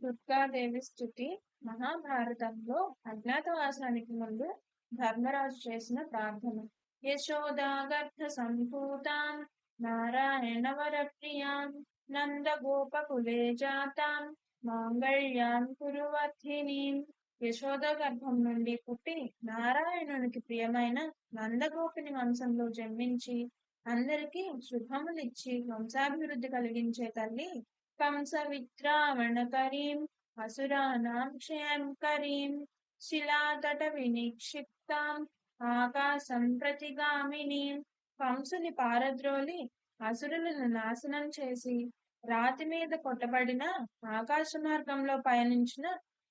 దుర్గాదేవి స్థుతి. మహాభారతంలో అజ్ఞాతవాసానికి ముందు ధర్మరాజు చేసిన ప్రార్థన. యశోదాగర్భ సంభూతాం నారాయణ వరప్రియాం నందగోపకులే జాతాం మాంగళ్యాం కురువర్ధినీం. యశోద గర్భం నుండి పుట్టి నారాయణునికి ప్రియమైన నందగోపిని వంశంలో జన్మించి అందరికీ శుభములిచ్చి వంశాభివృద్ధి కలిగించే తల్లి కంస విద్రావణకరీం క్షయంకరీం శిలాతట వినిక్షిప్తాం ఆకాశం ప్రతిగామినీం కంసుని పారద్రోలి అసురులను నాశనం చేసి రాతి మీద కొట్టబడిన ఆకాశ మార్గంలో పయనించిన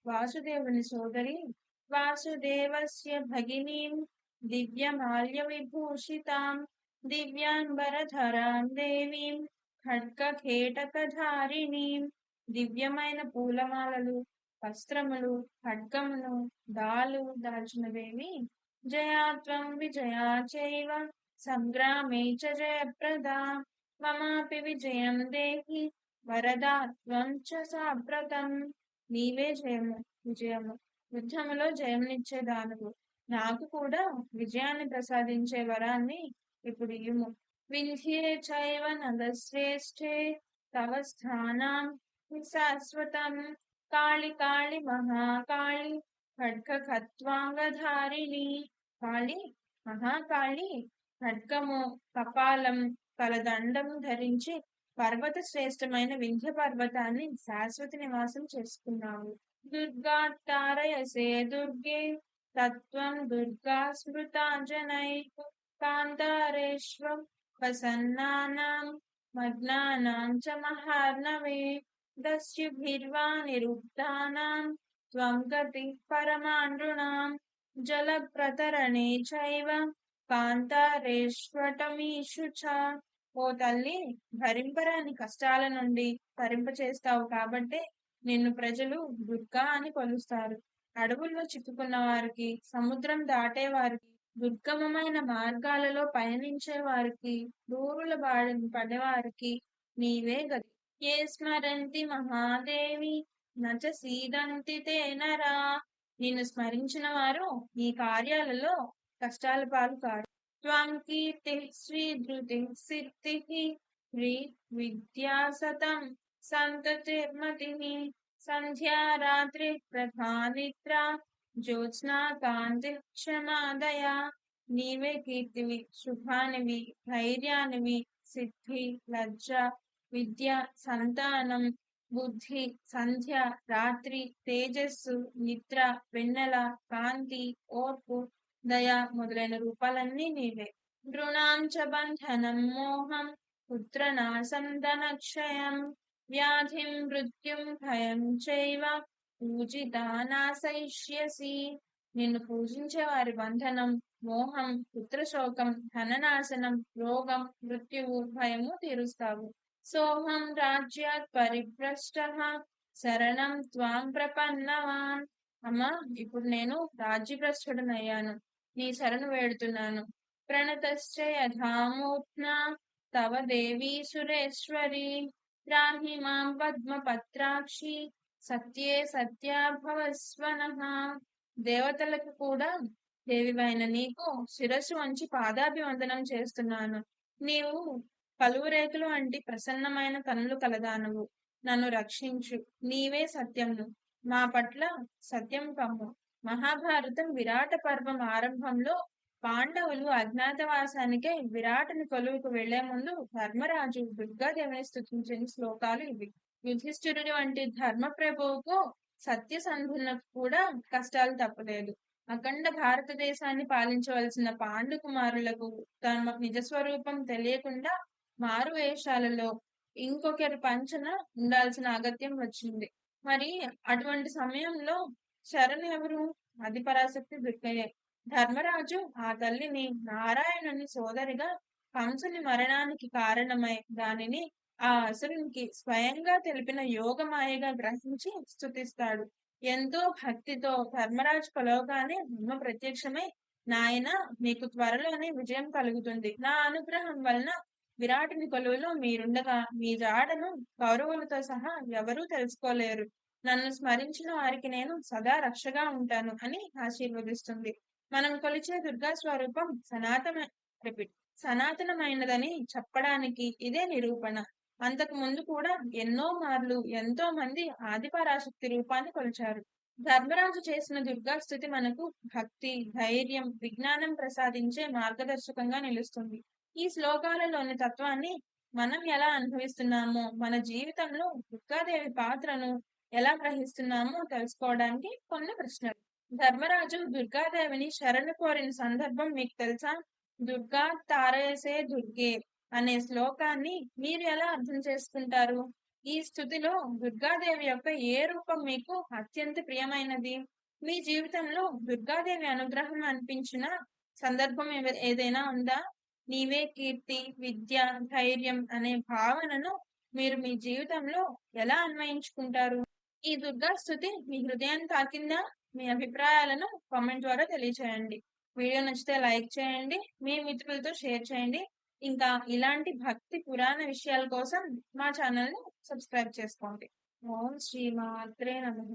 వాసుదేవుని సోదరి వాసుదేవస్య భగినీం దివ్యమాల్య విభూషితాం దివ్యాంబరధరాం దేవీం ఖడ్గఖేటకధారిణీం దివ్యమైన పూలమాలలు వస్త్రములు ఖడ్గములు దాలు దాల్చినవేమి? జయాత్వం విజయా చైవ సంగ్రామే చ జయప్రదా మమాపి విజయం దేహి వరదాత్వం చ సాప్రతం. నీవే జయము విజయము. యుద్ధములో జయమునిచ్చే దానుగు నాకు కూడా విజయాన్ని ప్రసాదించే వరాన్ని ఇప్పుడు ఇయుము వింధ్యే చైవ నగశ్రేష్ఠే తవ స్థానం శాశ్వతం కాళి కాళి మహాకాళి ఖడ్గఖత్వాంగధారిణి కాళి మహాకాళి ఖడ్గము కపాలం కలదండం ధరించి పర్వత శ్రేష్టమైన వింధ్య పర్వతాన్ని శాశ్వత నివాసం చేసుకున్నావు దుర్గా దుర్గే తత్వం దుర్గా స్మృతాంజనై కాంతారేశ్వం ప్రసన్నానాం మగ్నానాం చ మహార్ణవే దస్యుభిర్వా నిరుక్తానాం త్వం గతి పరమాండ్రుణాం జలప్రతరణే చైవ కాంతారేష్వటమీషు చ ఓ తల్లి భరింపరాని కష్టాల నుండి భరింపచేస్తావు కాబట్టే నిన్ను ప్రజలు దుర్గా అని కొలుస్తారు. అడవుల్లో చిక్కుకున్న వారికి సముద్రం దాటే వారికి దుర్గమమైన మార్గాలలో పయనించే వారికి దూరుల బాడిన పడేవారికి నీవే గతి. ఏ స్మరంతి మహాదేవి నచ సీదంతి తేనరా? నిన్ను స్మరించిన వారు ఈ కార్యాలలో కష్టాల పాలు కారు. త్వం కీర్తి శ్రీధృతి సిద్ధి హ్రీ విద్యాసతం సంతతిర్మతి సంధ్యారాత్రి ప్రధానిత్ర క్షమాదయ నీవే కీర్తివి శుభానివి ధైర్యానివి సిద్ధి లజ్జ విద్య సంతానం బుద్ధి సంధ్య రాత్రి తేజస్సు నిద్ర వెన్నెల కాంతి ఓర్పు దయ మొదలైన రూపాలన్నీ నీవే. నృణాంచ బంధనం మోహం పుత్రనాశం ధనక్షయం వ్యాధిం మృత్యుం భయం చైవ. పూజితానాశయిష్యసి నిన్ను పూజించే వారి బంధనం మోహం పుత్రశోకం ధననాశనం రోగం మృత్యువు భయము తీరుస్తావు. సోహం రాజ్యాత్ పరిభ్రష్ట శరణం త్వాం ప్రపన్నవాన్. అమ్మా ఇప్పుడు నేను రాజ్యభ్రష్టుడనయ్యాను. నీ శరణు వేడుతున్నాను. ప్రణతశ్చ తవ దేవీ సురేశ్వరి. రాహి మాం పద్మపత్రాక్షి సత్యే సత్యాభవస్వన. దేవతలకు కూడా దేవివైన నీకు శిరస్సు వంచి పాదాభివందనం చేస్తున్నాను. నీవు పలువురేకులు వంటి ప్రసన్నమైన కనులు కలదానవు. నన్ను రక్షించు. నీవే సత్యము. మా పట్ల సత్యం కమ్ము. మహాభారతం విరాట పర్వం ఆరంభంలో పాండవులు అజ్ఞాతవాసానికే విరాటని కొలువుకు వెళ్ళే ముందు ధర్మరాజు దుర్గాదేవిని స్థుతించిన శ్లోకాలు ఇవి. యుధిష్ఠిరుడి వంటి ధర్మ ప్రభువుకు సత్యసంధులకు కూడా కష్టాలు తప్పలేదు. అఖండ భారతదేశాన్ని పాలించవలసిన పాండు కుమారులకు తమ నిజస్వరూపం తెలియకుండా మారు వేషాలలో ఇంకొకరి పంచన ఉండాల్సిన అగత్యం వచ్చింది. మరి అటువంటి సమయంలో శరణ్ ఎవరు? అది పరాశక్తి దుర్గయే ధర్మరాజు ఆ తల్లిని నారాయణుని సోదరిగా కంసుని మరణానికి కారణమై దానిని ఆ అసురునికి స్వయంగా తెలిపిన యోగమాయగా గ్రహించి స్థుతిస్తాడు ఎంతో భక్తితో ధర్మరాజు కొలవగానే బ్రహ్మ ప్రత్యక్షమై నాయన మీకు త్వరలోనే విజయం కలుగుతుంది. నా అనుగ్రహం వలన విరాటుని కొలువులో మీరుండగా మీ జాడను కౌరవులతో సహా ఎవరూ తెలుసుకోలేరు. నన్ను స్మరించిన వారికి నేను సదా రక్షగా ఉంటాను అని ఆశీర్వదిస్తుంది. మనం కొలిచే దుర్గా స్వరూపం సనాతన రిపీట్ సనాతనమైనదని చెప్పడానికి ఇదే నిరూపణ. అంతకు ముందు కూడా ఎన్నో మార్లు ఎంతో మంది ఆదిపరాశక్తి రూపాన్ని కొలిచారు. ధర్మరాజు చేసిన దుర్గా స్థుతి మనకు భక్తి ధైర్యం విజ్ఞానం ప్రసాదించే మార్గదర్శకంగా నిలుస్తుంది. ఈ శ్లోకాలలోని తత్వాన్ని మనం ఎలా అనుభవిస్తున్నామో మన జీవితంలో దుర్గాదేవి పాత్రను ఎలా గ్రహిస్తున్నామో తెలుసుకోవడానికి కొన్ని ప్రశ్నలు. ధర్మరాజు దుర్గాదేవిని శరణు కోరిన సందర్భం మీకు తెలుసా? దుర్గా తారసే దుర్గే అనే శ్లోకాన్ని మీరు ఎలా అర్థం చేసుకుంటారు? ఈ స్థుతిలో దుర్గాదేవి యొక్క ఏ రూపం మీకు అత్యంత ప్రియమైనది? మీ జీవితంలో దుర్గాదేవి అనుగ్రహం అనిపించిన సందర్భం ఏదైనా ఉందా? నీవే కీర్తి విద్య ధైర్యం అనే భావనను మీరు మీ జీవితంలో ఎలా అన్వయించుకుంటారు? ఈ దుర్గా స్థుతి మీ హృదయాన్ని తాకిందా? మీ అభిప్రాయాలను కామెంట్ ద్వారా తెలియచేయండి. వీడియో నచ్చితే లైక్ చేయండి. మీ మిత్రులతో షేర్ చేయండి. ఇంకా ఇలాంటి భక్తి పురాణ విషయాల కోసం మా ఛానల్ని సబ్స్క్రైబ్ చేసుకోండి. ఓం శ్రీ మాత్రే నమః.